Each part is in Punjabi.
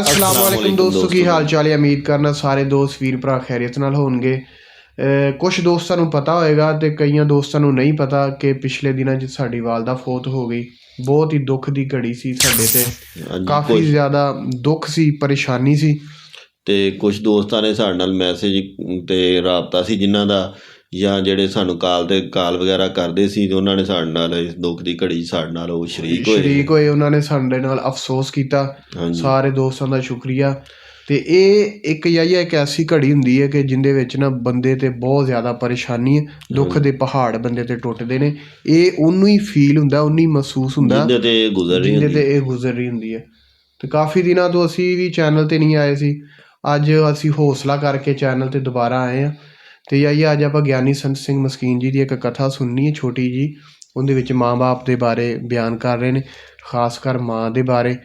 ਅਸਲਾਮ ਵਾਲੇਕੁਮ ਦੋਸਤੋ ਕੀ ਹਾਲ ਚਾਲ ਹੈ? ਉਮੀਦ ਕਰਨਾ ਸਾਰੇ ਦੋਸਤ ਵੀਰ ਭਰਾ ਖੈਰੀਅਤ ਨਾਲ ਹੋਣਗੇ। ਕੁਝ ਦੋਸਤਾਂ ਨੂੰ ਪਤਾ ਹੋਏਗਾ ਤੇ ਕਈਆਂ ਦੋਸਤਾਂ ਨੂੰ ਨਹੀਂ ਪਤਾ ਕਿ ਪਿਛਲੇ ਦਿਨਾਂ 'ਚ ਸਾਡੀ ਵਾਲਦਾ ਫੌਤ ਹੋ ਗਈ। ਬਹੁਤ ਹੀ ਦੁੱਖ ਦੀ ਘੜੀ ਸੀ ਸਾਡੇ ਤੇ। ਕਾਫੀ ਜ਼ਿਆਦਾ ਦੁੱਖ ਸੀ ਪਰੇਸ਼ਾਨੀ ਸੀ। ਤੇ ਕੁਝ ਦੋਸਤਾਂ ਨੇ ਸਾਡੇ ਨਾਲ ਮੈਸੇਜ ਤੇ ਰਾਬਤਾ ਸੀ ਜਿਨ੍ਹਾਂ ਦਾ ਜਾਂ ਜਿਹੜੇ ਸਾਨੂੰ ਕਾਲ ਤੇ ਕਾਲ ਵਗੈਰਾ ਕਰਦੇ ਸੀ ਤੇ ਉਹਨਾਂ ਨੇ ਸਾਡੇ ਨਾਲ ਇਸ ਦੁੱਖ ਦੀ ਘੜੀ 'ਚ ਸਾਡੇ ਨਾਲ ਉਹ ਸ਼ਰੀਕ ਹੋਏ। ਸ਼ਰੀਕ ਹੋਏ ਉਹਨਾਂ ਨੇ ਸਾਡੇ ਨਾਲ ਅਫਸੋਸ ਕੀਤਾ। ਸਾਰੇ ਦੋਸਤਾਂ ਦਾ ਸ਼ੁਕਰੀਆ। ਤੇ ਇਹ ਇੱਕ ਯਾਇਆ ਇੱਕ ਐਸੀ ਘੜੀ ਹੁੰਦੀ ਹੈ ਕਿ ਜਿੰਦੇ ਵਿੱਚ ਨਾ ਬੰਦੇ ਤੇ ਬਹੁਤ ਜ਼ਿਆਦਾ ਪਰੇਸ਼ਾਨੀ ਹੈ ਦੁੱਖ ਦੇ ਪਹਾੜ ਬੰਦੇ ਤੇ ਟੁੱਟਦੇ ਨੇ। ਇਹ ਉਹਨੂੰ ਹੀ ਫੀਲ ਹੁੰਦਾ ਉਹਨੂੰ ਹੀ ਮਹਿਸੂਸ ਹੁੰਦਾ ਜਿੰਦੇ ਤੇ ਗੁਜ਼ਰ ਰਹੀ ਜਿੰਦੇ ਹੁੰਦੀ। ਤੇ ਇਹ ਗੁਜ਼ਰ ਰਹੀ ਹੁੰਦੀ ਹੈ। ਤੇ ਕਾਫੀ ਦਿਨਾਂ ਤੋਂ ਅਸੀਂ ਵੀ ਚੈਨਲ ਤੇ ਨਹੀਂ ਆਏ ਸੀ। ਅੱਜ ਅਸੀਂ ਹੌਸਲਾ ਕਰਕੇ ਚੈਨਲ ਤੇ ਦੁਬਾਰਾ ਆਏ ਆ ਤੇ ਆਈਏ ਅੱਜ ਆਪਾਂ ਗਿਆਨੀ ਸੰਤ ਸਿੰਘ ਮਸਕੀਨ ਜੀ ਦੀ ਇੱਕ ਕਥਾ ਸੁਣਨੀ ਹੈ, ਛੋਟੀ ਜੀ ਉਹਦੇ ਵਿੱਚ ਮਾਂ-ਬਾਪ ਦੇ ਬਾਰੇ ਬਿਆਨ ਕਰ ਰਹੇ ਨੇ, ਖਾਸ ਕਰ ਮਾਂ ਦੇ ਬਾਰੇ।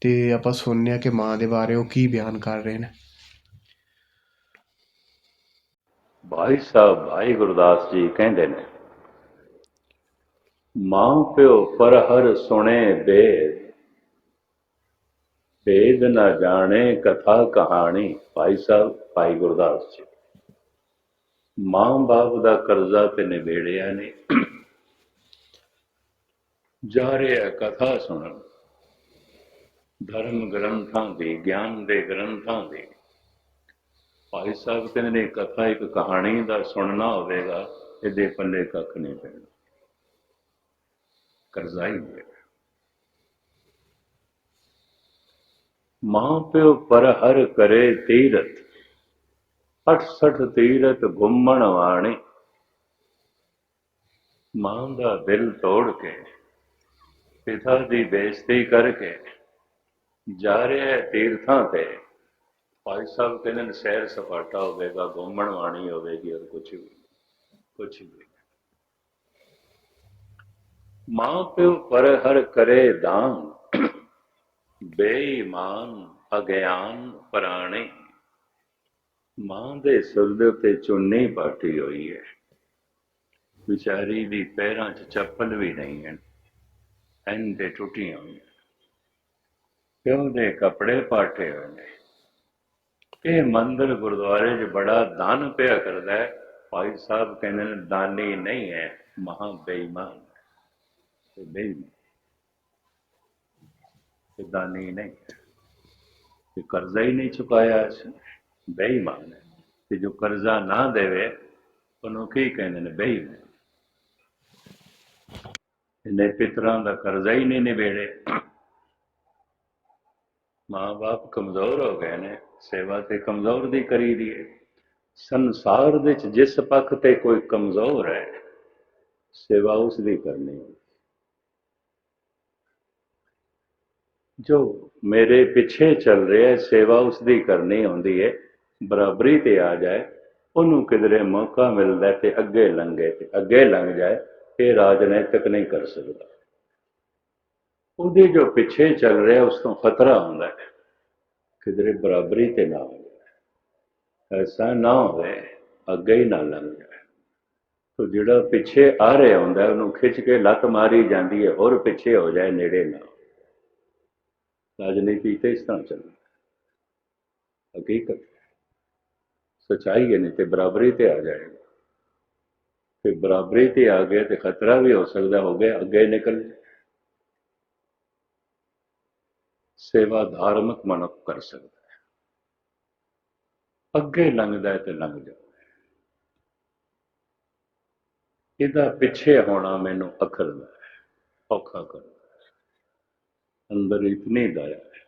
ਤੇ ਆਪਾਂ ਸੁਣਨੇ ਆ ਕਿ ਮਾਂ ਦੇ ਬਾਰੇ ਉਹ ਕੀ ਬਿਆਨ ਕਰ ਰਹੇ ਨੇ। ਭਾਈ ਸਾਹਿਬ, ਭਾਈ ਗੁਰਦਾਸ ਜੀ ਕਹਿੰਦੇ ਨੇ, ਮਾਂ ਪਿਓ ਪਰ ਹਰ ਸੁਣੇ ਬੇਦ। ਬੇਦ ਨਾ ਜਾਣੇ ਕਥਾ ਕਹਾਣੀ। ਭਾਈ ਸਾਹਿਬ, ਭਾਈ ਗੁਰਦਾਸ ਜੀ। ਮਾਂ ਬਾਪ ਦਾ ਕਰਜ਼ਾ ਤੇ ਨਿਬੇੜਿਆ ਨੇ। ਜਾ ਰਿਹਾ ਕਥਾ ਸੁਣਨ। ਧਰਮ ਗ੍ਰੰਥਾਂ ਦੇ, ਗਿਆਨ ਦੇ ਗ੍ਰੰਥਾਂ ਦੀ। ਭਾਈ ਸਾਹਿਬ ਕਹਿੰਦੇ ਨੇ, ਕਥਾ ਇੱਕ ਕਹਾਣੀ ਦਾ ਸੁਣਨਾ ਹੋਵੇਗਾ, ਇਹਦੇ ਪੱਲੇ ਕੱਖ ਨਹੀਂ ਪੈਣਾ। ਕਰਜ਼ਾ ਹੀ ਹੈ ਮਾਂ ਪਿਓ ਪਰ ਹਰ ਕਰੇ ਤੀਰਥ। 68 ਤੀਰਥ ਘੁੰਮਣ ਵਾਣੀ। ਮਾਂ ਦਾ ਦਿਲ ਤੋੜ ਕੇ, ਪਿਤਾ ਦੀ ਬੇਇੱਜ਼ਤੀ ਕਰਕੇ ਜਾ ਰਿਹਾ ਤੀਰਥਾਂ ਤੇ। ਭਾਈ ਸਾਹਿਬ ਕਹਿੰਦੇ ਨੇ ਸੈਰ ਸਪਾਟਾ ਹੋਵੇਗਾ, ਘੁੰਮਣ ਵਾਣੀ ਹੋਵੇਗੀ ਔਰ ਕੁਝ ਵੀ ਕੁਝ ਵੀ। ਮਾਂ ਪਿਓ ਪਰ ਹਰ ਕਰੇ ਦਾਨ, ਬੇਈਮਾਨ ਅਗਿਆਨ ਪ੍ਰਾਣੇ। ਮਾਂ ਦੇ ਸਿਰ ਦੇ ਉੱਤੇ ਚੁੰਨੀ ਪਾਟੀ ਹੋਈ ਹੈ। ਵਿਚਾਰੀ ਦੀ ਪੈਰਾਂ 'ਚ ਚੱਪਲ ਵੀ ਨਹੀਂ ਹੈ। ਐਂਦੇ ਟੁੱਟੀਆਂ ਹੋਈਆਂ। ਪਿਓ ਦੇ ਕੱਪੜੇ ਪਾਟੇ ਹੋਏ ਨੇ? ਇਹ ਮੰਦਰ ਗੁਰਦੁਆਰੇ 'ਚ ਬੜਾ ਦਾਨ ਪਿਆ ਕਰਦਾ ਹੈ। ਭਾਈ ਸਾਹਿਬ ਕਹਿੰਦੇ ਨੇ, ਦਾਨੀ ਨਹੀਂ ਹੈ, ਮਹਾ ਬੇਈਮਾਨ ਤੇ ਬੇਈਮਾਨ ਤੇ ਦਾਨੀ ਨਹੀਂ ਹੈ। ਤੇ ਕਰਜ਼ਾ ਹੀ ਨਹੀਂ ਚੁਕਾਇਆ ਇਸ ਬੇਈਮਾਨ ਹੈ। ਤੇ ਜੋ ਕਰਜ਼ਾ ਨਾ ਦੇਵੇ, ਉਹਨੂੰ ਕੀ ਕਹਿੰਦੇ ਨੇ? ਬੇਈਮਾਨ। ਇਹਨੇ ਪਿਤਰਾਂ ਦਾ ਕਰਜ਼ਾ ਹੀ ਨਹੀਂ ਨਿਬੇੜੇ। ਮਾਂ-ਬਾਪ ਕਮਜ਼ੋਰ ਹੋ ਗਏ ਨੇ, ਸੇਵਾ ਤੇ ਕਮਜ਼ੋਰ ਦੀ ਕਰੀ ਦੀ ਹੈ। ਸੰਸਾਰ ਵਿੱਚ ਜਿਸ ਪੱਖ ਤੇ ਕੋਈ ਕਮਜ਼ੋਰ ਹੈ, ਸੇਵਾ ਉਸ ਦੀ ਕਰਨੀ ਹੈ। ਜੋ ਮੇਰੇ ਪਿੱਛੇ ਚੱਲ ਰਿਹਾ ਹੈ, ਸੇਵਾ ਉਸ ਦੀ ਕਰਨੀ ਹੁੰਦੀ ਹੈ। ਬਰਾਬਰੀ ਤੇ ਆ ਜਾਏ, ਉਹਨੂੰ ਕਿਧਰੇ ਮੌਕਾ ਮਿਲਦਾ ਤੇ ਅੱਗੇ ਲੰਘੇ ਤੇ ਅੱਗੇ ਲੰਘ ਜਾਏ ਇਹ ਰਾਜਨੀਤਿਕ ਨਹੀਂ ਕਰ ਸਕਦਾ। ਉਹਦੇ ਜੋ ਪਿੱਛੇ ਚੱਲ ਰਿਹਾ, ਉਸ ਤੋਂ ਖਤਰਾ ਹੁੰਦਾ ਹੈ। ਕਿਧਰੇ ਬਰਾਬਰੀ ਤੇ ਨਾ ਹੋ ਜਾਏ ਐਸਾ ਨਾ ਹੋਵੇ, ਅੱਗੇ ਹੀ ਨਾ ਲੰਘ ਜਾਏ। ਤੋ ਜਿਹੜਾ ਪਿੱਛੇ ਆ ਰਿਹਾ ਹੁੰਦਾ, ਉਹਨੂੰ ਖਿੱਚ ਕੇ ਲੱਤ ਮਾਰੀ ਜਾਂਦੀ ਹੈ, ਹੋਰ ਪਿੱਛੇ ਹੋ ਜਾਏ, ਨੇੜੇ ਨਾ ਰਾਜਨੀਤੀ ਤੇ ਇਸ ਤਰ੍ਹਾਂ ਚੱਲਦਾ ਹੈ। ਹਕੀਕਤ। ਸਚਾਈ ਹੈ ਨਹੀਂ ਤੇ ਬਰਾਬਰੀ ਤੇ ਆ ਜਾਏਗਾ। ਤੇ ਬਰਾਬਰੀ ਤੇ ਆ ਗਏ ਤੇ ਖਤਰਾ ਵੀ ਹੋ ਸਕਦਾ ਹੋ ਗਿਆ, ਅੱਗੇ ਨਿਕਲ ਜਾਏ। ਸੇਵਾ ਧਾਰਮਿਕ ਮਨੁੱਖ ਕਰ ਸਕਦਾ ਹੈ। ਅੱਗੇ ਲੰਘਦਾ ਤੇ ਲੰਘ ਜਾਵੇ ਇਹਦਾ ਪਿੱਛੇ ਹੋਣਾ ਮੈਨੂੰ ਅਖਰਦਾ ਹੈ, ਔਖਾ ਕਰਦਾ ਅੰਦਰ ਇਤਨੀ ਦਇਆ ਹੈ।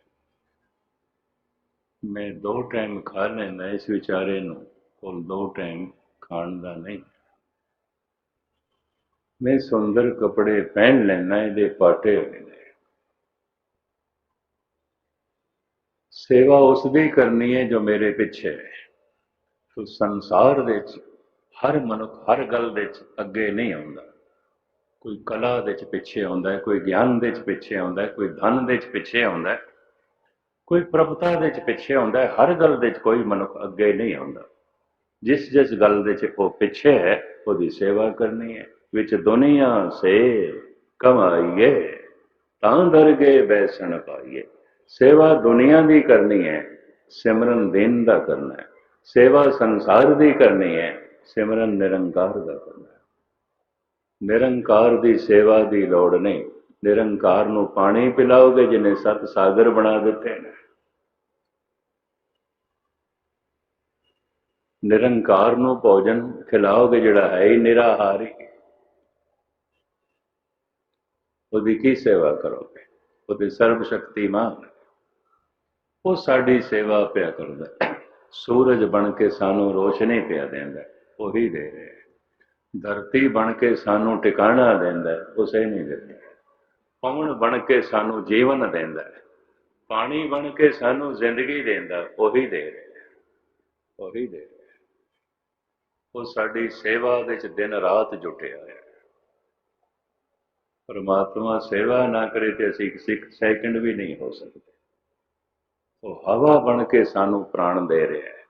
ਮੈਂ ਦੋ ਟਾਈਮ ਖਾ ਲੈਂਦਾ, ਇਸ ਵਿਚਾਰੇ ਨੂੰ ਕੋਲ ਦੋ ਟਾਈਮ ਖਾਣ ਦਾ ਨਹੀਂ। ਮੈਂ ਸੁੰਦਰ ਕੱਪੜੇ ਪਹਿਨ ਲੈਣਾ ਇਹਦੇ ਪਾਟੇ ਹੋਏ ਨੇ। ਸੇਵਾ ਉਸ ਦੀ ਕਰਨੀ ਹੈ ਜੋ ਮੇਰੇ ਪਿੱਛੇ ਹੈ। ਤੋ ਸੰਸਾਰ ਦੇ ਵਿੱਚ ਹਰ ਮਨੁੱਖ, ਹਰ ਗੱਲ ਦੇ ਵਿੱਚ ਅੱਗੇ ਨਹੀਂ ਆਉਂਦਾ। ਕੋਈ ਕਲਾ ਦੇ ਵਿੱਚ ਪਿੱਛੇ ਆਉਂਦਾ ਕੋਈ ਗਿਆਨ ਦੇ ਵਿੱਚ ਪਿੱਛੇ ਆਉਂਦਾ ਕੋਈ ਧਨ ਦੇ ਵਿੱਚ ਪਿੱਛੇ ਆਉਂਦਾ ਕੋਈ ਪ੍ਰਭਤਾ ਦੇ ਵਿੱਚ ਪਿੱਛੇ ਆਉਂਦਾ ਹੈ, ਹਰ ਗੱਲ ਦੇ ਵਿੱਚ ਕੋਈ ਮਨੁੱਖ ਅੱਗੇ ਨਹੀਂ ਆਉਂਦਾ। ਜਿਸ ਜਿਸ ਗੱਲ ਦੇ ਵਿੱਚ ਉਹ ਪਿੱਛੇ ਹੈ, ਉਹਦੀ ਸੇਵਾ ਕਰਨੀ ਹੈ। ਵਿੱਚ ਦੁਨੀਆ ਸੇ ਕਮਾਈਏ, ਤਾਂ ਦਰਗੇ ਬੈਸਣ ਪਾਈਏ। ਸੇਵਾ ਦੁਨੀਆ ਦੀ ਕਰਨੀ ਹੈ, ਸਿਮਰਨ ਦਿਨ ਦਾ ਕਰਨਾ ਹੈ। ਸੇਵਾ ਸੰਸਾਰ ਦੀ ਕਰਨੀ ਹੈ, ਸਿਮਰਨ ਨਿਰੰਕਾਰ ਦਾ ਕਰਨਾ ਹੈ। ਨਿਰੰਕਾਰ ਦੀ ਸੇਵਾ ਦੀ ਲੋੜ ਨਹੀਂ। ਨਿਰੰਕਾਰ ਨੂੰ ਪਾਣੀ ਪਿਲਾਓਗੇ ਜਿਹਨੇ ਸਤ ਸਾਗਰ ਬਣਾ ਦਿੱਤੇ ਨੇ। ਨਿਰੰਕਾਰ ਨੂੰ ਭੋਜਨ ਖਿਲਾਓਗੇ, ਜਿਹੜਾ ਹੈ ਹੀ ਨਿਰਾਹਾਰੀ। ਉਹਦੀ ਕੀ ਸੇਵਾ ਕਰੋਗੇ? ਉਹਦੀ ਸਰਬ ਸ਼ਕਤੀਮਾਨ। ਉਹ ਸਾਡੀ ਸੇਵਾ ਪਿਆ ਕਰਦਾ। ਸੂਰਜ ਬਣ ਕੇ ਸਾਨੂੰ ਰੋਸ਼ਨੀ ਪਿਆ ਦਿੰਦਾ। ਉਹੀ ਦੇ ਰਿਹਾ। ਧਰਤੀ ਬਣ ਕੇ ਸਾਨੂੰ ਟਿਕਾਣਾ ਦਿੰਦਾ। ਉਸੇ ਨਹੀਂ ਦਿੰਦਾ ਪਵਨ ਬਣ ਕੇ ਸਾਨੂੰ ਜੀਵਨ ਦਿੰਦਾ ਹੈ। ਪਾਣੀ ਬਣ ਕੇ ਸਾਨੂੰ ਜ਼ਿੰਦਗੀ ਦਿੰਦਾ ਹੈ, ਉਹੀ ਦੇ ਰਿਹਾ ਉਹੀ ਦੇ ਰਿਹਾ ਉਹ ਸਾਡੀ ਸੇਵਾ ਦੇ ਵਿੱਚ ਦਿਨ ਰਾਤ ਜੁਟਿਆ ਹੈ। ਪਰਮਾਤਮਾ ਸੇਵਾ ਨਾ ਕਰੇ ਤੇ ਅਸੀਂ ਇੱਕ ਸੈਕਿੰਡ ਵੀ ਨਹੀਂ ਹੋ ਸਕਦੇ। ਉਹ ਹਵਾ ਬਣ ਕੇ ਸਾਨੂੰ ਪ੍ਰਾਣ ਦੇ ਰਿਹਾ ਹੈ।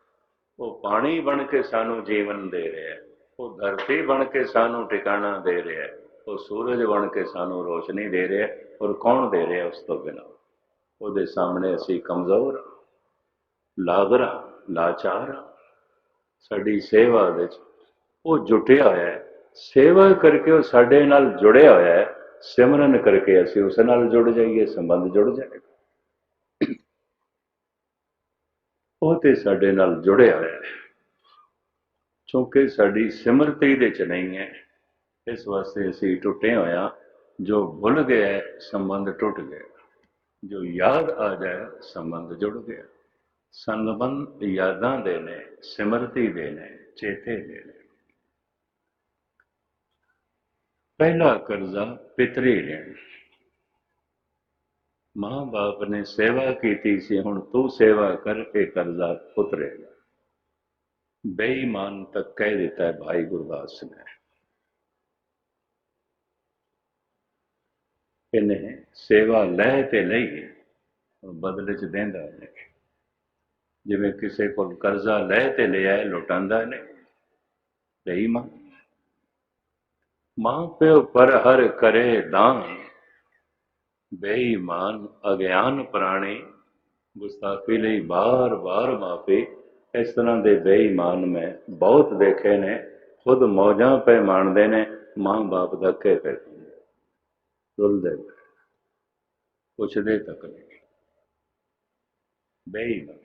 ਉਹ ਪਾਣੀ ਬਣ ਕੇ ਸਾਨੂੰ ਜੀਵਨ ਦੇ ਰਿਹਾ ਹੈ। ਉਹ ਧਰਤੀ ਬਣ ਕੇ ਸਾਨੂੰ ਟਿਕਾਣਾ ਦੇ ਰਿਹਾ ਹੈ। ਉਹ ਸੂਰਜ ਬਣ ਕੇ ਸਾਨੂੰ ਰੋਸ਼ਨੀ ਦੇ ਰਿਹਾ ਔਰ ਕੌਣ ਦੇ ਰਿਹਾ ਉਸ ਤੋਂ ਬਿਨਾਂ? ਉਹਦੇ ਸਾਹਮਣੇ ਅਸੀਂ ਕਮਜ਼ੋਰ ਹਾਂ, ਲਾਗਰ ਹਾਂ, ਲਾਚਾਰ ਹਾਂ। ਸਾਡੀ ਸੇਵਾ ਵਿੱਚ ਉਹ ਜੁਟਿਆ ਹੋਇਆ ਹੈ। ਸੇਵਾ ਕਰਕੇ ਉਹ ਸਾਡੇ ਨਾਲ ਜੁੜਿਆ ਹੋਇਆ ਹੈ। ਸਿਮਰਨ ਕਰਕੇ ਅਸੀਂ ਉਸ ਨਾਲ ਜੁੜ ਜਾਈਏ ਸੰਬੰਧ ਜੁੜ ਜਾਏਗਾ ਉਹ ਤੇ ਸਾਡੇ ਨਾਲ ਜੁੜਿਆ ਹੋਇਆ ਹੈ। ਕਿਉਂਕਿ ਸਾਡੀ ਸਿਮਰਤੀ ਦੇ ਚ ਨਹੀਂ ਹੈ। ਇਸ ਵਾਸਤੇ ਅਸੀਂ ਟੁੱਟੇ ਹੋਇਆ ਜੋ ਭੁੱਲ ਗਿਆ ਹੈ, ਸੰਬੰਧ ਟੁੱਟ ਗਿਆ ਜੋ ਯਾਦ ਆ ਜਾਏ ਸੰਬੰਧ ਜੁੜ ਗਿਆ ਸੰਬੰਧ ਯਾਦਾਂ ਦੇ ਨੇ ਸਿਮਰਤੀ ਦੇ ਨੇ ਚੇਤੇ ਦੇ ਨੇ ਪਹਿਲਾ ਕਰਜ਼ਾ ਪਿਤਰੀ ਲੈਣ ਮਾਂ ਬਾਪ ਨੇ ਸੇਵਾ ਕੀਤੀ ਸੀ ਹੁਣ ਤੂੰ ਸੇਵਾ ਕਰਕੇ ਕਰਜ਼ਾ ਉਤਰੇਗਾ ਬੇਈਮਾਨ ਤੱਕ ਕਹਿ ਦਿੱਤਾ ਹੈ ਭਾਈ ਗੁਰਦਾਸ ਨੇ ਇਹਨੇ ਸੇਵਾ ਲੈ ਤੇ ਲਈ ਬਦਲੇ ਚ ਦਿੰਦਾ ਨਹੀਂ ਜਿਵੇਂ ਕਿਸੇ ਕੋਲ ਕਰਜ਼ਾ ਲੈ ਤੇ ਲਿਆ ਹੈ, ਲੁਟਾਉਂਦਾ ਨਹੀਂ ਬੇਈਮਾਨ ਮਾਂ। ਪਿਓ ਪਰ ਹਰ ਕਰੇ ਦਾਨ ਬੇਈਮਾਨ ਅਗਿਆਨ ਪ੍ਰਾਣੀ ਗੁਸਤਾਖੀ ਲਈ ਬਾਰ-ਬਾਰ ਮਾਫੀ। ਇਸ ਤਰ੍ਹਾਂ ਦੇ ਬੇਈਮਾਨ ਮੈਂ ਬਹੁਤ ਦੇਖੇ ਨੇ ਖੁਦ ਮੌਜਾਂ ਪੈ ਮਾਣਦੇ ਨੇ ਮਾਂ ਬਾਪ ਦਾ ਕਹਿ ਫਿਰਦੇ ਨੇ ਰੁਲਦੇ ਪਏ। ਪੁੱਛਦੇ ਤੱਕ ਨਹੀਂ ਬੇਈਮਾਨ।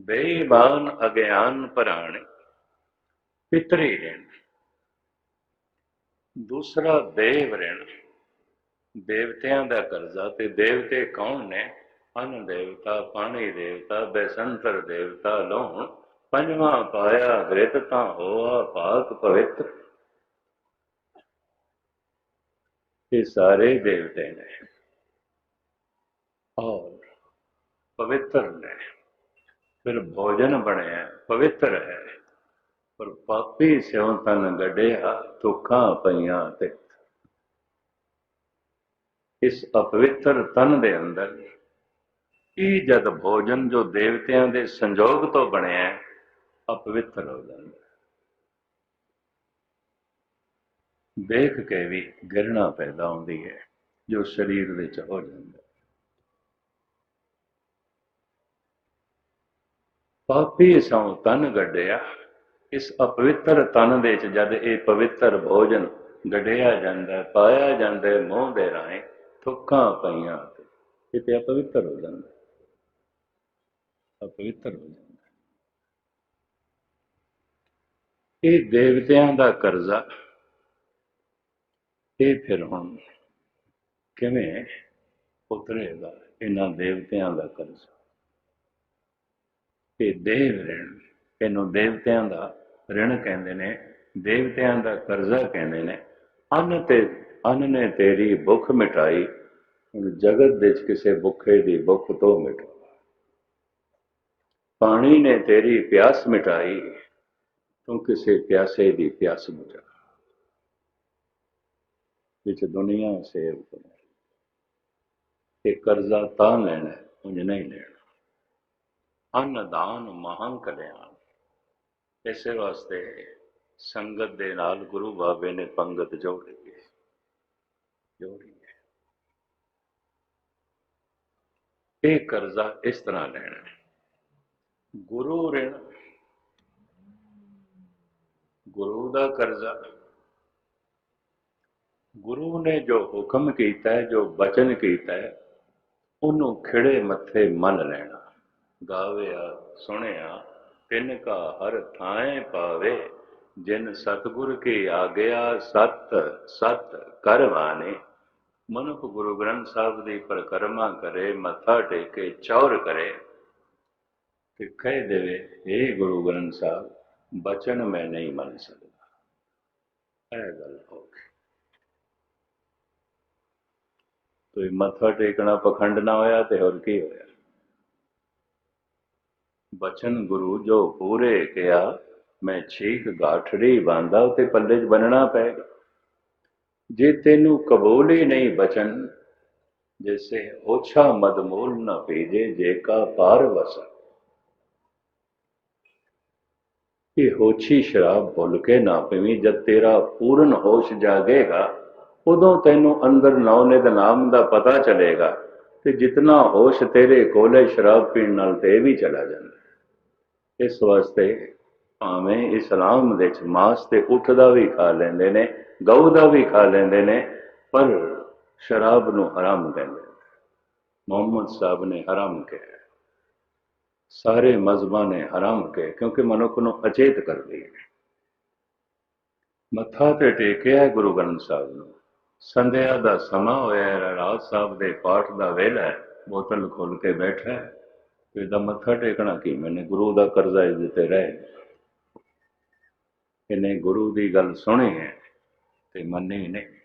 ਬੇਈਮਾਨ ਅਗਿਆਨ ਪ੍ਰਾਣੀ ਪਿਤਰੀ ਰਹਿਣ। ਦੂਸਰਾ ਦੇਵ ਰਹਿਣ। ਦੇਵਤਿਆਂ ਦਾ ਕਰਜ਼ਾ ਤੇ ਦੇਵਤੇ ਕੌਣ ਨੇ? ਅਨ ਦੇਵਤਾ, ਪਾਣੀ ਦੇਵਤਾ, ਬੈਸੰਤਰ ਦੇਵਤਾ ਲੋਹਣ। ਪੰਜਵਾਂ ਪਾਇਆ, ਗ੍ਰਿਤ ਤਾਂ ਹੋਆ, ਪਾਕ ਪਵਿੱਤਰ। ਇਹ ਸਾਰੇ ਦੇਵਤੇ ਨੇ। ਔਰ ਪਵਿੱਤਰ ਨੇ। ਫਿਰ ਭੋਜਨ ਬਣਿਆ, ਪਵਿੱਤਰ ਹੈ। ਪਰ ਪਾਪੀ ਸਿਉ ਤਨ ਗੱਡਿਆ ਤੁਖਾਂ ਪਈਆਂ ਤੇ। ਇਸ ਅਪਵਿੱਤਰ ਤਨ ਦੇ ਅੰਦਰ ਇਹ ਜਦ ਭੋਜਨ ਜੋ ਦੇਵਤਿਆਂ ਦੇ ਸੰਜੋਗ ਤੋਂ ਬਣਿਆ, ਅਪਵਿੱਤਰ ਹੋ ਜਾਂਦਾ। ਹੈ। ਦੇਖ ਕੇ ਵੀ ਗਿਰਣਾ ਪੈਦਾ ਹੁੰਦੀ ਹੈ, ਜੋ ਸਰੀਰ ਵਿੱਚ ਹੋ ਜਾਂਦਾ ਹੈ। ਪਾਪੀ ਸਉ ਤਨ ਗੱਡਿਆ, ਇਸ ਅਪਵਿੱਤਰ ਤਨ ਦੇ ਚ ਜਦ ਇਹ ਪਵਿੱਤਰ ਭੋਜਨ ਗੱਡਿਆ ਜਾਂਦਾ ਪਾਇਆ ਜਾਂਦਾ ਮੂੰਹ ਦੇ ਰਾਹੀਂ, ਥੁੱਕਾਂ ਪਈਆਂ ਤੇ ਇਹ ਤੇ ਅਪਵਿੱਤਰ ਹੋ ਜਾਂਦਾ ਅਪਵਿੱਤਰ ਹੋ ਜਾਂਦਾ ਇਹ ਦੇਵਤਿਆਂ ਦਾ ਕਰਜ਼ਾ ਇਹ ਫਿਰ ਹੁਣ ਕਿਵੇਂ ਉਤਰੇਗਾ ਇਹਨਾਂ ਦੇਵਤਿਆਂ ਦਾ ਕਰਜ਼ਾ ਇਹ ਦੇਵ ਰਿਣ, ਇਹਨੂੰ ਦੇਵਤਿਆਂ ਦਾ ਰਿਣ ਕਹਿੰਦੇ ਨੇ, ਦੇਵਤਿਆਂ ਦਾ ਕਰਜ਼ਾ ਕਹਿੰਦੇ ਨੇ, ਅੰਨ ਤੇ, ਅੰਨ ਨੇ ਤੇਰੀ ਭੁੱਖ ਮਿਟਾਈ, ਹੁਣ ਜਗਤ ਵਿੱਚ ਕਿਸੇ ਭੁੱਖੇ ਦੀ ਭੁੱਖ ਤੋਂ ਮਿਟਾ। ਪਾਣੀ ਨੇ ਤੇਰੀ ਪਿਆਸ ਮਿਟਾਈ, ਤੂੰ ਕਿਸੇ ਪਿਆਸੇ ਦੀ ਪਿਆਸ ਬੁਝਾ ਵਿੱਚ ਦੁਨੀਆ ਸੇਵ ਕਰ ਇਹ ਕਰਜ਼ਾ ਤਾਂ ਲੈਣਾ ਹੈ, ਉਂਝ ਨਹੀਂ ਲੈਣਾ। ਅੰਨਦਾਨ ਮਹਾਨ ਕਲਿਆਣ। ਇਸੇ ਵਾਸਤੇ ਸੰਗਤ ਦੇ ਨਾਲ ਗੁਰੂ ਬਾਬੇ ਨੇ ਪੰਗਤ ਜੋੜੀ ਹੈ। ਜੋੜੀ ਹੈ। ਇਹ ਕਰਜ਼ਾ ਇਸ ਤਰ੍ਹਾਂ ਲੈਣਾ ਗੁਰੂ ਰਿਣ। ਗੁਰੂ ਦਾ ਕਰਜ਼ਾ ਗੁਰੂ ਨੇ ਜੋ ਹੁਕਮ ਕੀਤਾ ਹੈ, ਜੋ ਬਚਨ ਕੀਤਾ ਹੈ, ਉਹਨੂੰ ਖਿੜੇ ਮੱਥੇ ਮੰਨ ਲੈਣਾ। ਗਾਵਿਆ, ਸੁਣਿਆ ਤਿੰਨ ਕਾ ਹਰ ਥਾਂ ਪਾਵੇ, ਜਿਨ ਸਤਗੁਰ ਕੀ ਆਗਿਆ ਸਤ ਸਤ ਕਰਵਾਨੇ। ਮਨੁੱਖ ਗੁਰੂ ਗ੍ਰੰਥ ਸਾਹਿਬ ਦੀ ਪਰਿਕਰਮਾ ਕਰੇ, ਮੱਥਾ ਟੇਕੇ, ਚੌਰ ਕਰੇ। ਤੇ ਕਹਿ ਦੇਵੇ ਇਹ ਗੁਰੂ ਗ੍ਰੰਥ ਸਾਹਿਬ, ਬਚਨ ਮੈਂ ਨਹੀਂ ਮੰਨ ਸਕਦਾ। ਇਹ ਗੱਲ ਹੋ ਗਈ। ਤੇ ਮੱਥਾ ਟੇਕਣਾ ਪਖੰਡ ਨਾ ਹੋਇਆ ਤੇ ਹੋਰ ਕੀ ਹੋਇਆ? ਬਚਨ ਗੁਰੂ ਜੋ ਪੂਰੇ ਕਿਹਾ, ਮੈਂ ਛੀਕ ਗਾਠੜੀ ਬਾਂਦਾ ਤੇ ਪੱਲੇ 'ਚ ਬੰਨਣਾ ਪਏਗਾ ਜੇ ਤੈਨੂੰ ਕਬੂਲ ਹੀ ਨਹੀਂ ਬਚਨ ਜੈਸੇ ਓਛਾ ਮਦਮੂਲ ਨਾ ਭੇਜੇ, ਜੇ ਕਾ ਪਾਰ ਵਸਾ ਇਹ ਹੋਛੀ ਸ਼ਰਾਬ ਭੁੱਲ ਕੇ ਨਾ ਪੀਵੀਂ, ਜਦ ਤੇਰਾ ਪੂਰਨ ਹੋਸ਼ ਜਾਗੇਗਾ ਉਦੋਂ ਤੈਨੂੰ ਅੰਦਰ ਨੌ ਦੇ ਨਾਮ ਦਾ ਪਤਾ ਚੱਲੇਗਾ ਤੇ ਜਿਤਨਾ ਹੋਸ਼ ਤੇਰੇ ਕੋਲੇ ਸ਼ਰਾਬ ਪੀਣ ਨਾਲ ਤੇ ਵੀ ਚਲਾ ਜਾਂਦਾ ਇਸ ਵਾਸਤੇ ਭਾਵੇਂ ਇਸਲਾਮ ਦੇ ਵਿੱਚ ਮਾਸ ਤੇ ਉੱਠ ਦਾ ਵੀ ਖਾ ਲੈਂਦੇ ਨੇ, ਗਊ ਦਾ ਵੀ ਖਾ ਲੈਂਦੇ ਨੇ, ਪਰ ਸ਼ਰਾਬ ਨੂੰ ਹਰਾਮ ਕਹਿੰਦੇ ਨੇ। ਮੁਹੰਮਦ ਸਾਹਿਬ ਨੇ ਹਰਾਮ ਕਿਹਾ। ਸਾਰੇ ਮਜ਼ਬਾਂ ਨੇ ਹਰਾਮ ਕਹੇ, ਕਿਉਂਕਿ ਮਨੁੱਖ ਨੂੰ ਅਚੇਤ ਕਰਦੀ ਹੈ। ਮੱਥਾ ਤੇ ਟੇਕਿਆ ਗੁਰੂ ਗ੍ਰੰਥ ਸਾਹਿਬ ਨੂੰ। ਸੰਧਿਆ ਦਾ ਸਮਾਂ ਹੋਇਆ ਰਾਜ ਸਾਹਿਬ ਦੇ ਪਾਠ ਦਾ ਵੇਲਾ ਹੈ, ਬੋਤਲ ਖੋਲ ਕੇ ਬੈਠਾ ਹੈ। ਇਹਦਾ ਮੱਥਾ ਟੇਕਣਾ ਕੀ? ਮੈਨੇ ਗੁਰੂ ਦਾ ਕਰਜ਼ਾ ਇਸ ਤੇ ਰਹਿ ਇਹਨੇ ਗੁਰੂ ਦੀ ਗੱਲ ਸੁਣੀ ਹੈ ਤੇ ਮੰਨੀ ਨਹੀਂ।